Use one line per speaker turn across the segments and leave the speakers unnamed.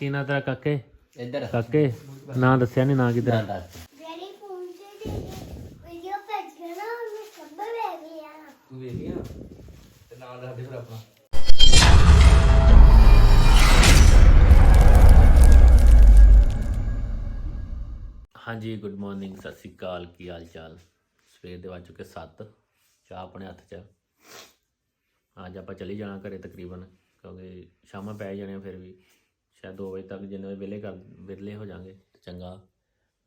ਕੀ ਨਾਂ ਤੇਰਾ ਕਾਕੇ?
ਇੱਧਰ।
ਕਾਕੇ ਨਾਂ ਦੱਸਿਆ ਨਹੀਂ ਨਾਂ ਕਿਧਰ?
ਦੱਸ।
ਮੇਰੀ ਫੋਨ 'ਚ ਵੀਡੀਓ ਭੇਜ ਕੇ ਨਾ ਮੈਂ ਸਭ ਵੇਖ ਲਿਆ
ਤੂੰ ਵੇਖ ਗਿਆ ਤੇ ਨਾਲ ਰੱਖ ਦੇ ਫਿਰ ਆਪਣਾ।
ਹਾਂਜੀ ਗੁੱਡ ਮਾਰਨਿੰਗ ਸਤਿ ਸ੍ਰੀ ਅਕਾਲ ਕੀ ਹਾਲ ਚਾਲ ਸਵੇਰ ਦੇ ਵੱਜ ਚੁੱਕੇ 7 ਚਾਹ ਆਪਣੇ ਹੱਥ 'ਚ ਅੱਜ ਆਪਾਂ ਚਲੀ ਜਾਣਾ ਘਰੇ ਤਕਰੀਬਨ ਕਿਉਂਕਿ ਸ਼ਾਮਾਂ ਪੈ ਜਾਣੇ ਆ ਫਿਰ ਵੀ। ਸ਼ਾਇਦ 2 ਵਜੇ ਤੱਕ ਜਿੰਨੇ ਵਜੇ ਵਿਹਲੇ ਕਰ ਵਿਹਲੇ ਹੋ ਜਾਾਂਗੇ ਤੇ ਚੰਗਾ।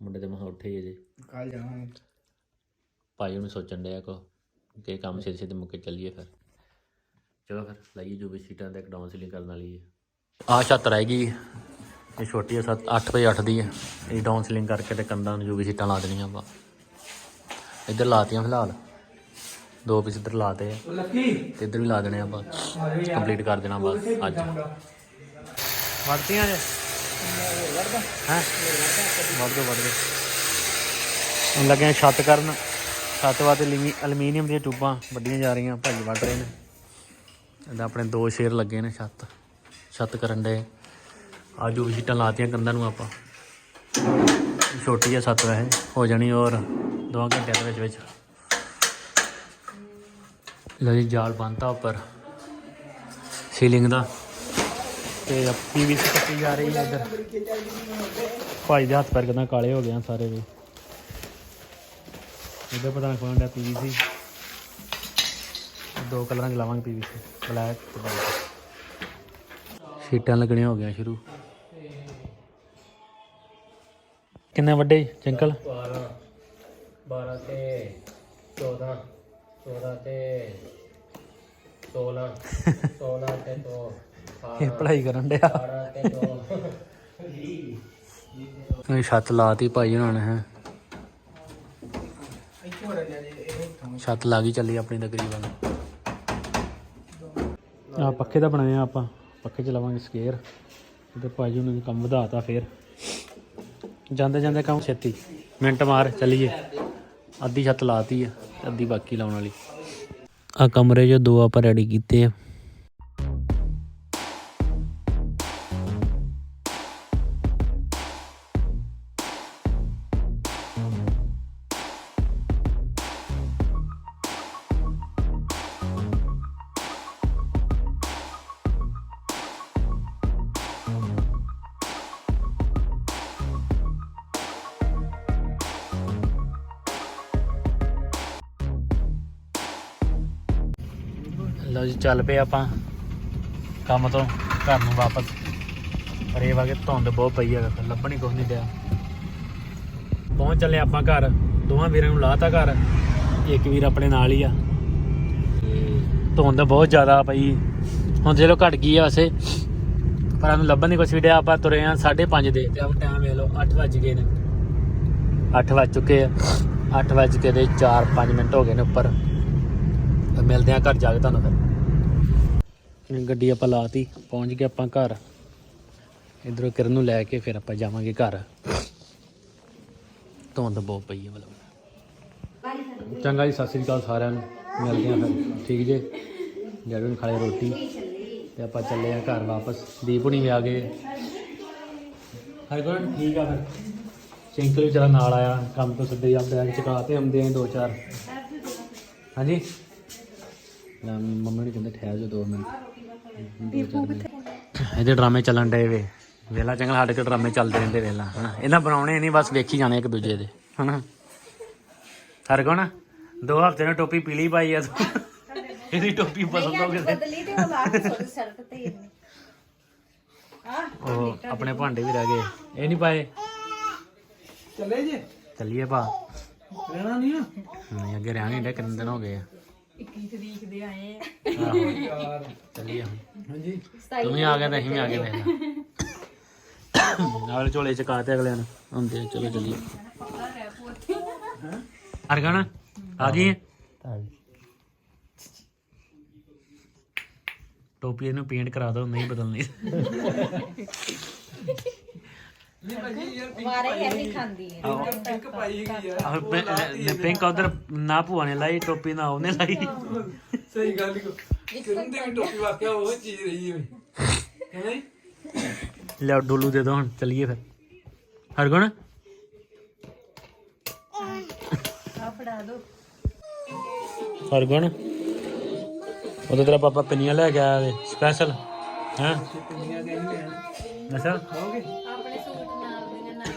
ਮੁੰਡੇ ਦੇ ਮਹਾ ਉੱਠੇ ਹੀ ਜੇ
ਕੱਲ ਜਾਣਾ
ਭਾਈ ਉਹਨੂੰ ਸੋਚਣ ਡਿਆ ਕੋ ਕਿ ਕੰਮ ਸਿਰ ਸਿਰ ਮੁੱਕੇ ਚੱਲੀਏ ਫਿਰ। ਚਲੋ ਫਿਰ ਲਾਈਏ ਜੋ ਵੀ ਸੀਟਾਂ ਤੇ ਕਾਉਂਸਲਿੰਗ ਕਰਨ ਵਾਲੀ ਹੈ। ਆ ਛੱਤ ਰਹਿ ਗਈ। ਇਹ ਛੋਟੀ ਹੈ 7 8 ਵਜੇ 8 ਦੀ ਹੈ ਇਹ ਡਾਊਨਸਲਿੰਗ ਕਰਕੇ ਤੇ ਕੰਧਾਂ ਨੂੰ ਜੋ ਵੀ ਸੀਟਾਂ ਲਾ ਦੇਣੀਆਂ ਆਪਾਂ। ਇੱਧਰ ਲਾਤੀਆਂ ਫਿਲਹਾਲ। ਦੋ ਪੀਸ ਇੱਧਰ ਲਾਤੇ ਆ।
ਲੱਕੀ।
ਤੇ ਇੱਧਰ ਵੀ ਲਾ ਦੇਣੇ ਆਪਾਂ। ਕੰਪਲੀਟ ਕਰ ਦੇਣਾ ਬਸ ਅੱਜ। ਵੜਤੀਆਂ ਜੇ? ਹਾਂ? ਵੜ ਦੋ ਵੜ ਦੋ ਹੁਣ ਲੱਗੇ ਆ ਛੱਤ ਕਰਨ। ਛੱਤ ਵਾਸਤੇ ਐਲੂਮੀਨੀਅਮ ਦੀਆਂ ਟੂਬਾਂ ਵੱਡੀਆਂ ਜਾ ਰਹੀਆਂ, ਭਾਈ ਵੱਢ ਰਹੇ ਨੇ। ਇਹਦਾ ਆਪਣੇ ਦੋ ਸ਼ੇਰ ਲੱਗੇ ਨੇ ਛੱਤ। ਛੱਤ ਕਰਨ ਦੇ। ਆਜੂ ਵੀ ਸ਼ੀਟਾਂ ਲਾਤੀਆਂ ਕੰਧਾਂ ਨੂੰ ਆਪਾਂ। ਛੋਟੀ ਆ ਛੱਤ ਵੈਸੇ, ਹੋ ਜਾਣੀ ਔਰ ਦੋ ਘੰਟਿਆਂ ਦੇ ਵਿੱਚ ਵਿੱਚ। ਲਓ ਜੀ, ਜਾਲ ਬੰਨਤਾ ਉੱਪਰ। ਸੀਲਿੰਗ ਦਾ। ਤੇ ਵੀ ਕੱਟੀ ਜਾ ਰਹੀ ਹੈ ਇੱਧਰ। ਭਾਈ ਦੇ ਹੱਥ ਪੈਰ ਕਿਦਾਂ ਕਾਲੇ ਹੋ ਗਏ ਆ ਸਾਰੇ ਵੀ। ਇਹਦਾ ਪਤਾ ਨਹੀਂ ਕੋਣ ਦਾ ਪੀਵੀਸੀ ਦੋ ਕਲਰਾਂ ਚ ਲਾਵਾਂਗੇ ਪੀਵੀਸੀ ਬਲੈਕ ਤੇ ਵਾਈਟ ਸ਼ੀਟਾਂ ਲੱਗਣੀਆਂ ਹੋ ਗਈਆਂ ਸ਼ੁਰੂ। ਕਿੰਨੇ ਵੱਡੇ ਚੰਕਲ?
12 12 ਤੇ 14 14 ਤੇ 16 16 ਤੇ 2
ਇਹ ਪੜ੍ਹਾਈ ਕਰਨ ਡਿਆ।
18 ਤੇ 2
ਇਹ ਛੱਤ ਲਾਤੀ ਭਾਈ ਉਹਨਾਂ ਨੇ ਹੈ। ਛੱਤ ਲਾ ਗਈ ਚੱਲੀ ਆਪਣੀ ਤਕਰੀਬਨ। ਆ ਪੱਖੇ ਦਾ ਬਣਾਇਆ ਆਪਾਂ। ਪੱਖੇ ਚ ਲਾਵਾਂਗੇ ਸਕੇਅਰ। ਤੇ ਭਾਈ ਉਹਨਾਂ ਨੇ ਕੰਮ ਵਧਾਤਾ ਫੇਰ। ਜਾਂਦੇ ਜਾਂਦੇ ਕੰਮ ਛੇਤੀ। ਮਿੰਟ ਮਾਰ ਚੱਲੀਏ। ਅੱਧੀ ਛੱਤ ਲਾਤੀ ਆ ਅੱਧੀ ਬਾਕੀ ਲਾਉਣ ਵਾਲੀ। ਆ ਕਮਰੇ 'ਚ ਦੋ ਆਪਾਂ ਰੈਡੀ ਕੀਤੇ ਆ। ਲਓ ਜੀ, ਚੱਲ ਪਏ ਆਪਾਂ ਕੰਮ ਤੋਂ, ਘਰ ਨੂੰ ਵਾਪਸ। ਪਰ ਇਹ ਵਾ ਕਿ ਧੁੰਦ ਬਹੁਤ ਪਈ ਹੈ ਲੱਭਣ ਹੀ ਕੁਝ ਨਹੀਂ ਦਿਆ ਪਹੁੰਚ ਚੱਲੇ ਆਪਾਂ ਘਰ, ਦੋਵਾਂ ਵੀਰਾਂ ਨੂੰ ਲਾਤਾ ਘਰ। ਇੱਕ ਵੀਰ ਆਪਣੇ ਨਾਲ ਹੀ ਆ। ਧੁੰਦ ਬਹੁਤ ਜ਼ਿਆਦਾ ਪਈ। ਹੁਣ ਚਲੋ ਘਟ ਗਈ ਆ ਵੈਸੇ, ਪਰ ਸਾਨੂੰ ਲੱਭਣ ਨਹੀਂ ਕੁਛ ਵੀ ਡਿਆ, ਆਪਾਂ ਤੁਰੇ ਆ 5:30 ਦੇ। ਤੇ ਆਪ ਟਾਈਮ ਵੇਖ ਲਓ 8 ਵੱਜ ਗਏ ਨੇ। 8 ਵੱਜ ਚੁੱਕੇ ਆ। 8 ਵੱਜ ਕੇ ਦੇ 4-5 ਮਿੰਟ ਹੋ ਗਏ ਨੇ ਉੱਪਰ। ਤੇ ਮਿਲਦੇ ਆ ਘਰ ਜਾ ਕੇ ਤੁਹਾਨੂੰ ਫਿਰ। ਗੱਡੀ ਆਪਾਂ ਲਾਤੀ, ਪਹੁੰਚ ਗਏ ਆਪਾਂ ਘਰ। ਇਧਰੋਂ ਕਿਰਨ ਨੂੰ ਲੈ ਕੇ ਫਿਰ ਆਪਾਂ ਜਾਵਾਂਗੇ ਘਰ। ਧੁੰਦ ਬਹੁਤ ਪਈ ਹੈ ਮਤਲਬ। ਚੰਗਾ ਜੀ, ਸਤਿ ਸ੍ਰੀ ਅਕਾਲ ਸਾਰਿਆਂ ਨੂੰ। ਮਿਲਦੇ ਆ ਫਿਰ। ਠੀਕ ਜੇ? ਜਦੋਂ ਨੂੰ ਖਾਲੇ ਰੋਟੀ। ਤੇ ਆਪਾਂ ਚੱਲੇ ਆ ਘਰ ਵਾਪਸ। ਦੀਪ ਹੁਣੀ ਵੀ ਆ ਗਏ। ਹਰਗੁਣ, ਠੀਕ ਆ ਫਿਰ। ਸਿੰਕਲ ਵੀ ਚਲਾ ਨਾਲ ਆਇਆ। ਕੰਮ ਤੋਂ ਸਿੱਧੇ ਜਾਂਦੇ ਆ, ਚੁਕਾ ਤੇ ਆਉਂਦੇ ਆ ਦੋ ਚਾਰ। ਹਾਂਜੀ? ਨਾ ਮੰਮੀ ਨੇ ਕਹਿੰਦੇ ਠਹਿਰ ਜਾ 2 ਮਿੰਟ। ਇਹਦੇ ਡਰਾਮੇ ਚੱਲਣ ਡਏ ਵੇ। ਵੇਲਾ ਚੰਗਾ ਸਾਡੇ ਤੇ ਡਰਾਮੇ ਚੱਲਦੇ ਰਹਿੰਦੇ ਵੇਲਾ ਹਨਾ? ਇਹਨਾਂ ਬਣਾਉਣੇ ਨਹੀਂ ਬਸ ਵੇਖੀ ਜਾਣੇ ਇੱਕ ਦੂਜੇ ਦੇ ਹਨਾ? ਹਰ ਕੋਣ ਦੋ ਹਫ਼ਤੇ ਨੇ ਟੋਪੀ ਪੀਲੀ ਪਾਈ ਆ ਤੂੰ। ਇਹਦੀ ਟੋਪੀ ਪਸੰਦ ਹੋ ਗਈ
ਬਦਲੀ ਤੇ ਉਹ ਤੇ ਇਹਨੇ।
ਆਪਣੇ ਭਾਂਡੇ ਵੀ ਰਹਿ ਗਏ। ਇਹ ਨਹੀਂ ਪਾਏ।
ਚੱਲੇ ਜੀ?
ਚੱਲੀਏ ਭਾ।
ਰਹਿਣਾ ਨਹੀਂ
ਨਹੀਂ ਅੱਗੇ ਰਹਿਣੇ ਡੇ ਕਿੰਨੇ ਦਿਨ ਹੋ ਗਏ ਆ।
21 ਤਰੀਕ ਦੇ ਆਏ
ਆਹੋ।
ਯਾਰ
ਚੱਲੀਏ ਹੁਣ।
ਹਾਂਜੀ।
ਤੂੰ ਵੀ ਆ ਗਿਆ ਤਾਂ ਅਸੀਂ ਵੀ ਆ ਗਏ ਵੇਖ ਨਾਲ ਝੋਲੇ ਚਕਾ ਤੇ ਅਗਲਿਆਂ ਨੂੰ? ਹੁੰਦੇ ਆ, ਚਲੋ ਚੱਲੀਏ। ਅਰਗਣ ਆ? ਗਈ ਹੈ? ਟੋਪੀ ਇਹਨੂੰ ਪੇਂਟ ਕਰਾ ਦੋ ਨਹੀਂ ਬਦਲਣੀ।
ਮਾਰੇ ਹੀ ਐਵੇਂ ਖਾਂਦੀ ਹੈ।
ਇੱਕ ਪਾਈ ਹੈਗੀ ਯਾਰ
ਆਹ ਪਿੰਕ ਉਧਰ ਨਾ ਭੂਆ ਨੇ ਲਾਈ ਟੋਪੀ ਨਾ ਉਹਨੇ ਲਾਈ।
ਸਹੀ ਗੱਲ ਕੋ ਕਿਰਨ ਦੀ ਵੀ ਟੋਪੀ ਵਾਕਿਆ ਉਹ ਚੀਜ਼ ਰਹੀ ਹੈ ਕਹਿੰਦੇ
ਲੈ ਡੋਲੂ ਦੇ ਦੋ ਹੁਣ ਚਲੀਏ ਫਿਰ। ਹਰਗੁਣ?
ਆ ਫੜਾ ਦੋ।
ਹਰਗੁਣ? ਉਹਦੇ ਤੇਰਾ ਪਾਪਾ ਪਿੰਨੀਆਂ ਲੈ ਕੇ ਆਇਆ ਵੇ ਸਪੈਸ਼ਲ ਹੈਂ?
ਪਿੰਨੀਆਂ ਦੇ ਨਹੀਂ ਲੈਣ
ਅੱਛਾ।
ਖਾਓਗੇ?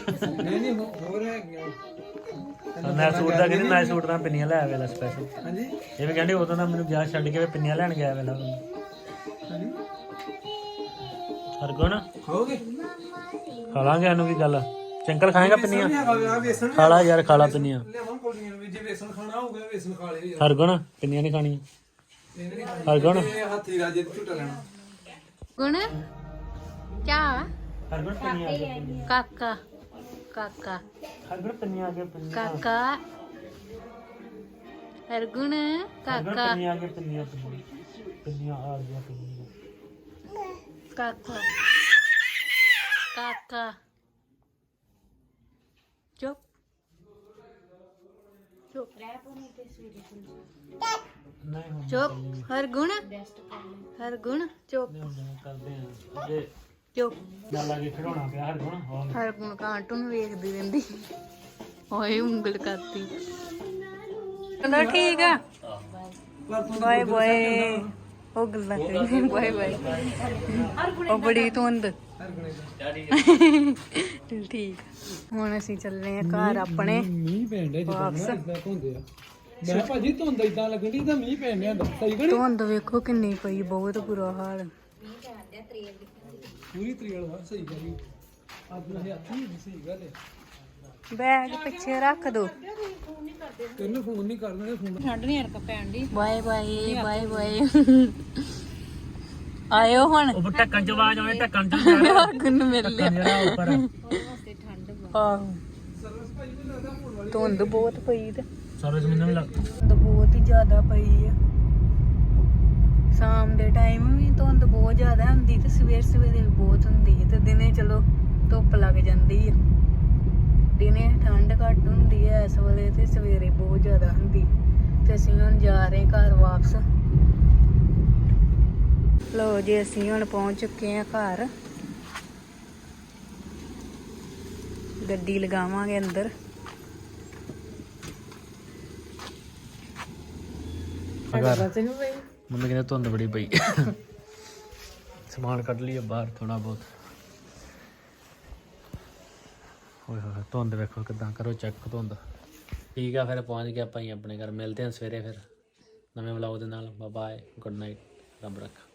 ਨਹੀਂ ਨਹੀਂ ਹੋ- ਹੋਰ ਹੈਗੀਆਂ।
ਮੈਂ ਸੂਟ ਦਾ ਕਹਿੰਦੀ ਮੈਂ ਸੂਟ ਦਾ ਪਿੰਨੀਆਂ ਲੈ ਆਵੇਲਾ ਸਪੈਸ਼ਲ
ਹਾਂਜੀ?
ਇਹ ਵੀ ਕਹਿੰਦੇ ਉਦੋਂ ਦਾ ਮੈਨੂੰ ਗਿਆ ਛੱਡ ਕੇ ਪਿੰਨੀਆਂ ਲੈਣ ਗਿਆ ਵੇਲਾ।
ਹਾਂਜੀ?
ਹਰਗੁਣ
ਖਾਓਗੇ?
ਖਾ ਲਾਂਗੇ ਇਹਨੂੰ ਕੀ ਗੱਲ। ਚੰਕਲ ਖਾਏਗਾ ਪਿੰਨੀਆਂ?
ਨਹੀਂ ਹੈਗਾ ਆ ਵੇਸਣ
ਖਾ ਲਾ ਯਾਰ ਖਾ ਲਾ ਪਿੰਨੀਆਂ।
ਲਿਆਵਾਂ ਕੋਲੀਆਂ ਵੀ ਜੇ ਵੇਸਣ ਖਾਣਾ ਹੋਊਗਾ ਵੇਸਣ ਖਾ ਲਿਓ। ਯਾਰ
ਹਰਗੁਣ ਪਿੰਨੀਆਂ ਨਹੀਂ ਖਾਣੀਆਂ। ਹਰਗੁਣ।
ਹੱਥੀ ਰਾਜੇ ਦੀ ਝੂਟਾ ਲੈਣਾ।
ਗੁਣ ਕਿਆ
ਹਰਗੁਣ ਪਿੰਨੀਆਂ
ਕਾਕਾ। ਕਾਕਾ
ਹਰਗੁਣ ਪਿੰਨੀਆਂ ਆ ਗਏ ਪਿੰਨੀਆਂ
ਕਾਕਾ ਹਰਗੁਣ
ਹਰਗੁਣ
ਕਾਕਾ
ਪਿੰਨੀਆਂ ਆ ਗਏ ਪਿੰਨੀਆਂ
ਚੁੱਪ
ਨਾਲ ਕੇ ਪਿਆ ਹੋਰ
ਵੇਖਦੀ ਰਹਿੰਦੀ। ਓਏ ਉਂਗਲ ਕਰਤੀ। ਕਹਿੰਦਾ ਠੀਕ ਆ। Bye bye. ਉਹ ਗੱਲਾਂ ਕਰੀ ਬਾਏ ਬਾਏ। ਉਹ ਬੜੀ ਧੁੰਦ। ਠੀਕ ਹੁਣ ਅਸੀਂ ਚੱਲੇ ਆ ਘਰ ਆਪਣੇ।
ਮੀਂਹ ਪੈਣ ਡਿਆ ਜਿੱਦਾਂ
ਵਾਪਸ।
ਨਾ ਇਦਾਂ ਧੁੰਦੇ ਆ। ਮੈਂ ਭਾਜੀ ਧੁੰਦ ਇਦਾਂ ਲੱਗਣ ਦੀ ਤਾਂ ਮੀਂਹ ਪੈਣ ਡਿਆ ਸਹੀ ਗਣੀ
ਧੁੰਦ ਵੇਖੋ ਕਿੰਨੀ ਪਈ ਬਹੁਤ ਬੁਰਾ ਹਾਲ।
ਪੂਰੀ ਤਰੀਲ ਵਾ ਸਹੀ ਗੱਲ ਅੱਜ ਮੈਂ ਹੱਥ ਨਹੀਂ ਸਹੀ ਗੱਲ ਹੈ
ਬੈਗ ਪਿੱਛੇ ਰੱਖ ਦੋ।
ਤੈਨੂੰ ਫੋਨ ਨਹੀਂ ਕਰ ਦੇਣੇ ਫੋਨ
ਠੰਡ ਨਹੀਂ ਅੜਕ ਪੈਣ ਦੀ ਬਾਏ ਬਾਏ ਬਾਏ ਬਾਏ। ਆਇਓ ਹੁਣ।
ਉਹ ਢੱਕਣ ਚ ਆਵਾਜ਼ ਆਉਣੀ ਢੱਕਣ ਚ
ਹਰਗੁਣ ਨੂੰ ਮਿਲ ਲਿਆ।
ਜਿਹੜਾ ਉੱਪਰ
ਆਹੋ। ਧੁੰਦ ਬਹੁਤ ਪਈ ਤੇ।
ਸਾਰੇ ਮੈਨੂੰ ਵੀ ਲੱਗ
ਧੁੰਦ ਬਹੁਤ ਹੀ ਜ਼ਿਆਦਾ ਪਈ ਆ। ਸ਼ਾਮ ਦੇ ਟਾਈਮ ਵੀ ਧੁੰਦ ਬਹੁਤ ਜ਼ਿਆਦਾ ਹੁੰਦੀ ਤੇ ਸਵੇਰ ਸਵੇਰੇ ਵੀ ਬਹੁਤ ਹੁੰਦੀ ਹੈ ਤੇ ਦਿਨੇ ਚਲੋ ਧੁੱਪ ਲੱਗ ਜਾਂਦੀ ਆ ਦਿਨੇ ਠੰਡ ਘੱਟ ਹੁੰਦੀ ਹੈ ਇਸ ਵੇਲੇ ਤੇ ਸਵੇਰੇ ਬਹੁਤ ਜ਼ਿਆਦਾ ਹੁੰਦੀ ਤੇ ਅਸੀਂ ਹੁਣ ਜਾ ਰਹੇ ਘਰ ਵਾਪਸ। ਲੋ ਜੀ ਅਸੀਂ ਹੁਣ ਪਹੁੰਚ ਚੁੱਕੇ ਹਾਂ ਘਰ। ਗੱਡੀ ਲਗਾਵਾਂਗੇ ਅੰਦਰ।
ਮੰਮੀ ਕਹਿੰਦੇ ਧੁੰਦ ਬੜੀ ਪਈ। ਸਮਾਨ ਕੱਢ ਲਈਏ ਬਾਹਰ ਥੋੜਾ ਬਹੁਤ। ਹੋਏ ਹੋਏ, ਧੁੰਦ ਵੇਖੋ ਕਿਦਾਂ ਕਰੋ ਚੈੱਕ ਧੁੰਦ। ਠੀਕ ਆ, ਫਿਰ ਪਹੁੰਚ ਗਿਆ ਭਾਈ ਆਪਣੇ ਘਰ। ਮਿਲਦੇ ਹਾਂ ਸਵੇਰੇ ਫਿਰ। ਨਵੇਂ ਵਲੌਗ ਦੇ ਨਾਲ। ਬਾਏ ਗੁੱਡ ਨਾਈਟ ਰੱਬ ਰੱਖਾ।